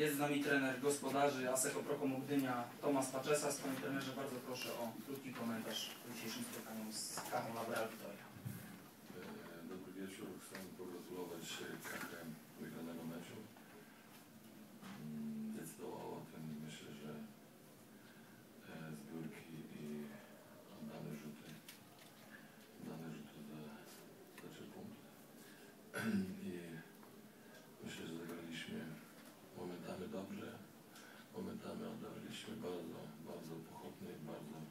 Jest z nami trener gospodarzy Aseko Prokomu Gdynia Tomasz Paczesa. Panie trenerze, bardzo proszę o krótki komentarz w dzisiejszym spotkaniu z Kachą Labral Victoria. E, Dobry wieczór. Chcę pogratulować KHM wygranego meczu. Mm, Decydowało o tym, myślę, że e, zbiórki i dane rzuty, dane rzuty za, za trzy punkty. I myślę, że zagraliśmy momentami dobrze, momentami oddawaliśmy bardzo, bardzo bardzo, bardzo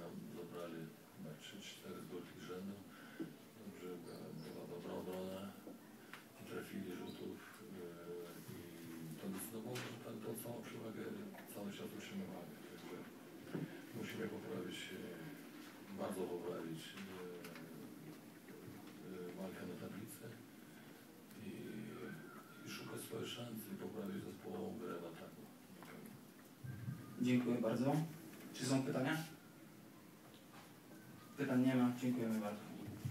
nam zabrali chyba 3-4 zbiórki z rzędu. Dobrze, była, była dobra obrona, trafili rzutów e, i to decydowało, że tą, tą całą przewagę cały czas utrzymywali. Także musimy poprawić, e, bardzo poprawić e, e, walkę na tablicy i, i szukać swojej szansy i poprawić zespołową grę w ataku. Dziękuję bardzo. Czy są pytania? Pytań nie ma. Dziękujemy bardzo.